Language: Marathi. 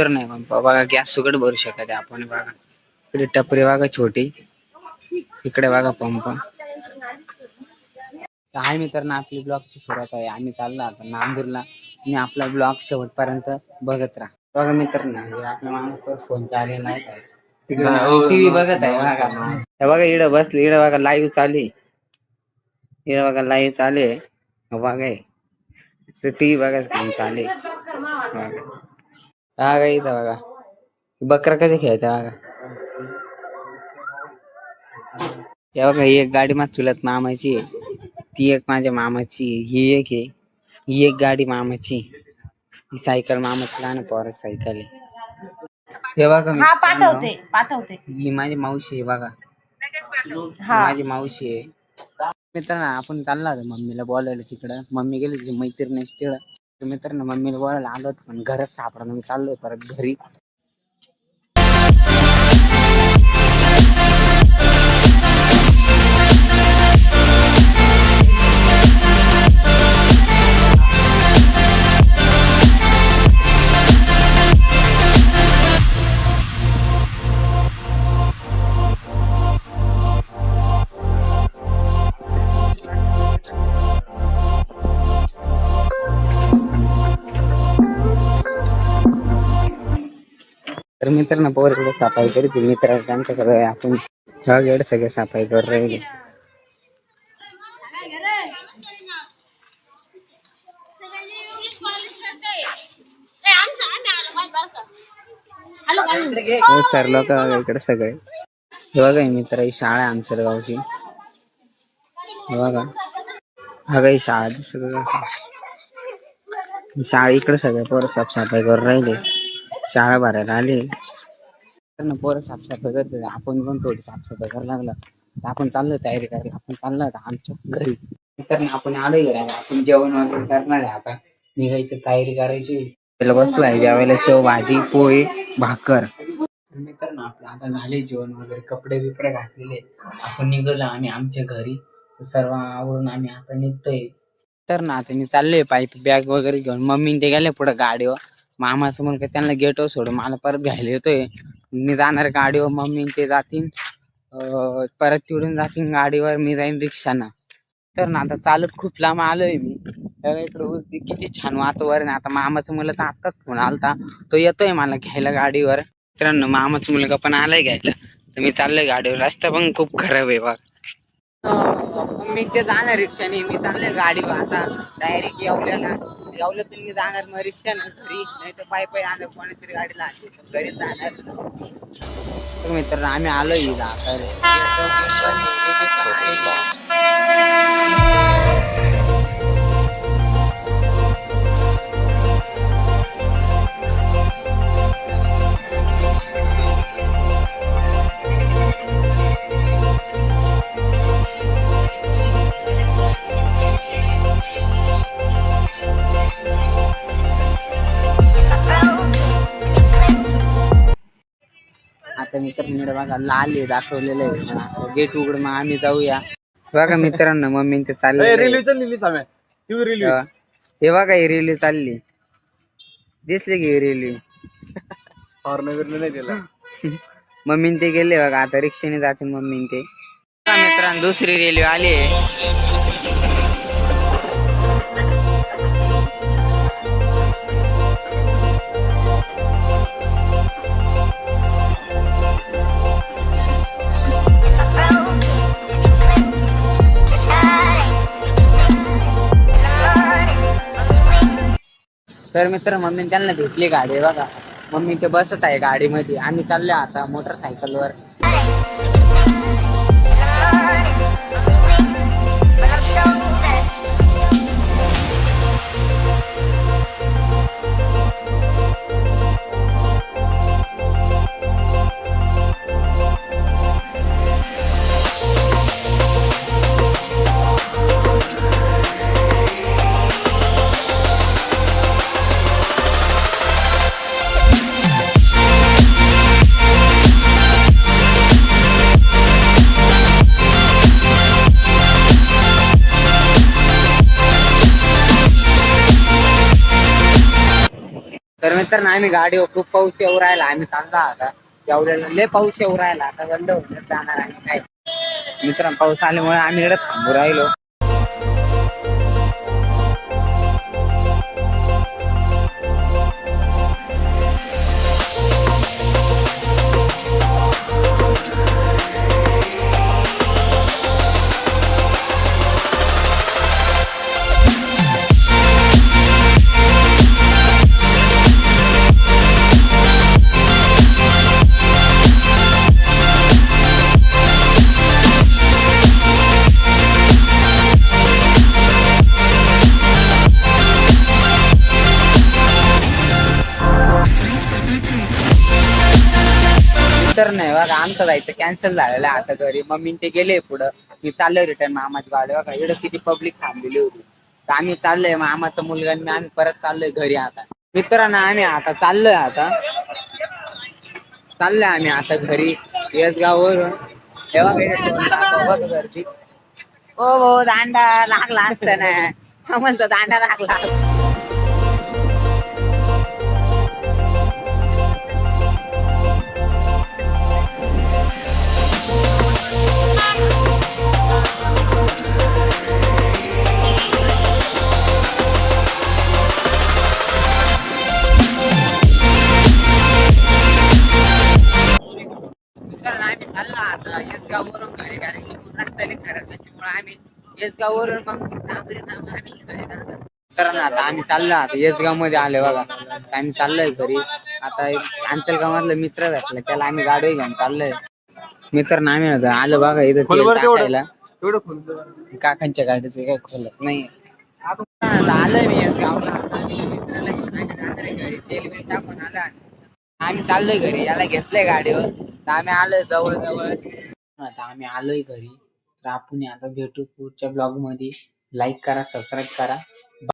तर नाही. पंप बघा गॅस सुगड भरू शकत आहे आपण बघा. इकडे टपरी बघा छोटी. इकडे बघा पंप. आहे मित्रांनो आपली ब्लॉगची सुरुवात आहे. आम्ही चाललो आता नांदूरला आणि आपला ब्लॉग शेवटपर्यंत बघत राहा. बघा मित्रांनो हे आपल्या माणूस फोन चालेला आहे तिकडे टीव्ही बघत आहे बघा. हे बघा इकडे बसले इकडे बघा लाईव्ह चालू इकडे बघा लाईव्ह चालू आहे. हे बघा हे. टीव्ही बघाच काम चालू आहे. बघा. हा का इथं बघा. बकरा कसे खेळता बघा हे बघा ही एक गाडी माझ्या चुलत मामाची आहे. ती एक माझ्या मामाची आहे. ही एक आहे. ही एक गाडी मामाची ही सायकल मामाची लहान पोरा सायकल आहे. हे बघा हा मित्रांनो, पाठवते पाठवते. ही माझी मावशी आहे बघा. ही माझी मावशी आहे. मित्रांनो आपण चालला होता मम्मीला बोलायला तिकडं. मम्मी गेली तिची मैत्रीण तिकडं. तर मित्रांनो मम्मीला बोलायला आलो होतो पण घरच सापडा मी चाललोय परत घरी. मित्रांनो पोर इकडे सफाई करीत मित्र त्यांच्याकडे आपण सगळे सगळे सफाई करू राहिले. हो सर लोक इकडे सगळे. हे बघा मित्र ही शाळा आहे आमच्या गावची. हे बघा. हा काही शाळा दिसत शाळा इकडे सगळे पोरं साफसफाई करून राहिले. शाळा भरायला आले. तर पोरं साफसफाई करते आपण पण थोडी साफसफाई करायला लागला. तर आपण चाललोय तयारी करायला. आपण चाललो आता आमच्या घरी. तर आपण आलोय घरी. आपण जेवण वगैरे करणार आहे आता. निघायची तयारी करायची. त्याला बसलाय. जेवायला शेव भाजी पोहे भाकर. तर ना आपलं आता झाले जेवण वगैरे. कपडे बिपडे घातलेले. आपण निघलो आम्ही आमच्या घरी. सर्व आवरून आम्ही आता निघतोय. तर ना आता मी चाललोय. पाईप बॅग वगैरे घेऊन. मम्मी ते गेले पुढे गाडीवर. मामाचं म्हणून त्यांना गेटवर सोडून मला परत घ्यायला येतोय. मी जाणार गाडीवर मम्मी ते जातील. परत तिडून जातील गाडीवर मी जाईन रिक्षानं. तर ना आता चालत खूप लांब आलोय मी. तर इकडे किती छान वातावरण आता मामाचं मुलाचा आत्ताच फोन आलता. तो येतोय मला घ्यायला गाडीवर. मित्रांनो मामाचा मुलगा पण आलाय घ्यायला. तर मी चाललोय गाडीवर. रस्ता पण खूप खराब आहे बघ. मी ते जाणार रिक्षाने. मी चाललोय गाडीवर आता. डायरेक्ट येवल्याला. येवल्यातून मी जाणार मग रिक्षाने घरी. नाही तर पाय पाय जाणार कोणीतरी गाडीला घरी जाणार. तर आम्ही आलोय इथं मित्रांनो बघा लाल आहे दाखवलेलं आहे. गेट उघड मग आम्ही जाऊया. बघा मित्रांनो मम्मी ते चालले रिलीज चाललेली साम्या. तेव्हा. हे. बघा ही रेल्वे चालली. दिसली की रेल्वे हॉर्न बिर्न नाही दिला. मम्मी ते गेले बघा आता रिक्षाने जातील मम्मी ते मित्रांनो दुसरी रेल्वे आली तर मित्र मम्मी त्यांना भेटली गाडी बघा. मम्मी ते बसत आहे गाडीमध्ये. आम्ही चाललो आता मोटरसायकलवर मित्र आम्ही गाडीवर खूप पाऊस येऊ राहिला. आम्ही चालला आता. एवढ्याला लय पाऊस येऊ राहिला. आता बंद होऊन जाणार आणि काय? मित्र पाऊस आल्यामुळे आम्ही इकडे थांबू राहिलो. तर नाही बघा आमचं जायचं कॅन्सल झालेलं आहे आता घरी. मम्मी ते गेले पुढं. मी चाललोय रिटर्न मामाची गाडी बघा इकडं किती पब्लिक थांबलेली होती. तर आम्ही चाललोय मामाचा मुलगा आणि मी आम्ही परत चाललोय घरी आता. मित्रांनो आम्ही आता चाललोय आता. चाललोय आम्ही आता घरी येसगाव वरून हे गर्दी. हो हो दांडा लागला असतं ना. म्हणतो दांडा लागला आता येसगाव वरून घरी कारण की रस्त्याला खरं त्याच्यामुळे आम्ही येसगाव वरून मग आम्ही घरी जाणार. कारण आता आम्ही चाललो आता येसगावमध्ये आले बघा. आम्ही चाललोय घरी. आता एक अंचलगावातला मित्र भेटला त्याला आम्ही गाडी घेऊन चाललोय. मित्र आम्ही आता आलो बघा इथं तेल. टाकायला. काकांच्या गाडीचं काय खोलत नाही आता आलोय मी येसगावला मित्राला घेऊन आम्ही जाणार आहे घरी. तेल बिल टाकून आलो. आम्ही चाललोय घरी. याला घेतलंय गाडीवर. तर आम्ही आलोय जवळ जवळ आता आम्ही आलोय घरी. तर आपण आता भेटू पुढच्या ब्लॉगमध्ये. लाईक करा सबस्क्राईब करा.